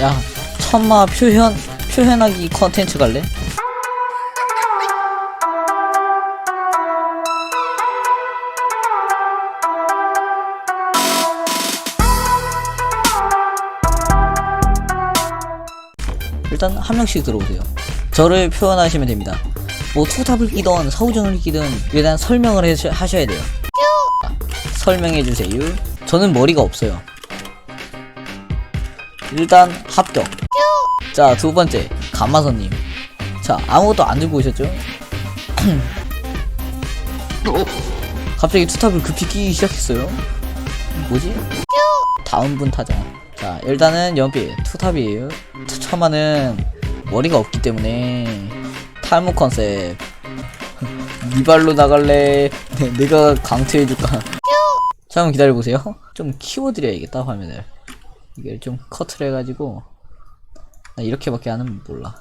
야 천마 표현 표현하기 컨텐츠 갈래? 일단 한 명씩 들어오세요. 저를 표현하시면 됩니다. 뭐 투탑을 끼던 사우정을 끼든 일단 설명을 하셔야 돼요. 자, 설명해 주세요. 저는 머리가 없어요. 일단 합격. 자, 두 번째 감마선님. 자, 아무것도 안 들고 오셨죠? 갑자기 투탑을 급히 끼기 시작했어요. 뭐지? 다음 분 타자. 자, 일단은 연필 투탑이에요. 처마는 머리가 없기 때문에 탈모 컨셉. 니 발로 나갈래? 네, 내가 강퇴해줄까? 잠깐 기다려보세요. 좀 키워드려야겠다, 화면을. 이걸 좀 커트를 해가지고. 나 이렇게밖에 하는 몰라.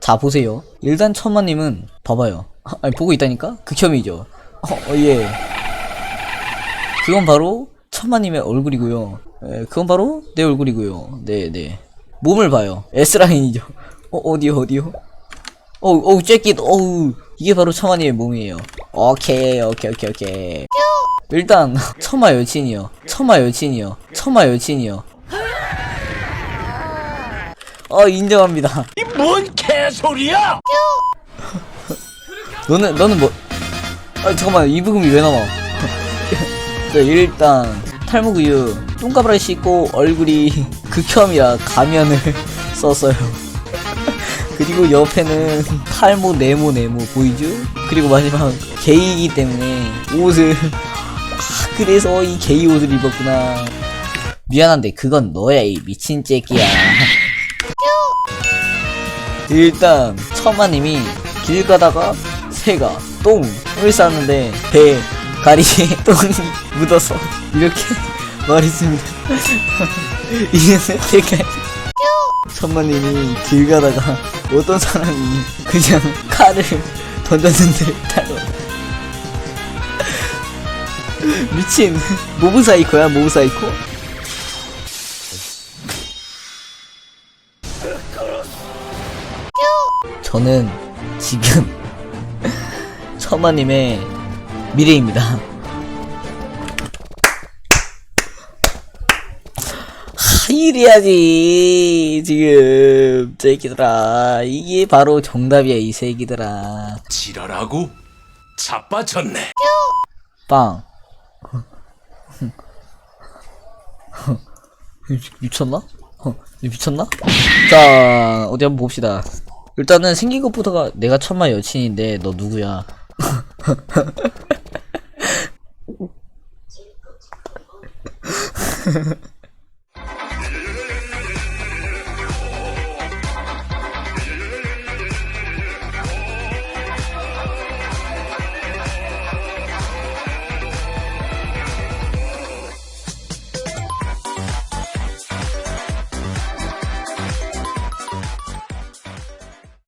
자, 보세요. 일단 천마님은, 봐봐요. 아니, 보고 있다니까? 극혐이죠. 어, 어, 예. 그건 바로 천마님의 얼굴이고요. 에, 그건 바로 내 얼굴이고요. 네, 네. 몸을 봐요. S라인이죠. 어, 어디요, 어디요? 어우, 어우, 쬐끼, 어우. 이게 바로 천마님의 몸이에요. 오케이, 오케이, 오케이, 오케이. 일단, 천마 여친이요. 천마 여친이요. 천마 여친이요. 어, 인정합니다. 뭔 개소리야! 너는, 너는 뭐, 아, 잠깐만, 이 부금이 왜 나와? 자, 일단, 탈모구유, 똥가브라 씻고 얼굴이 극혐이라 가면을 썼어요. 그리고 옆에는 탈모, 네모, 네모 보이죠? 그리고 마지막, 게이기 때문에 옷을, 아, 그래서 이 게이 옷을 입었구나. 미안한데, 그건 너야, 이 미친 째끼야. 일단 처마님이 길 가다가 새가 똥을 쌌는데 배 가리에 똥이 묻어서 이렇게 말했습니다. 이제는 제가 천마님이 길 가다가 어떤 사람이 그냥 칼을 던졌는데 따로 미친 모브 사이코야 모브 사이코? 저는 지금 처마님의 미래입니다. 하, 이래야지 지금 새끼들아 이게 바로 정답이야 이 새끼들아 지랄하고 자빠졌네. 빵 미쳤나? 어, 미쳤나? 자 어디 한번 봅시다 일단은 생긴 것부터가 내가 천마 여친인데 너 누구야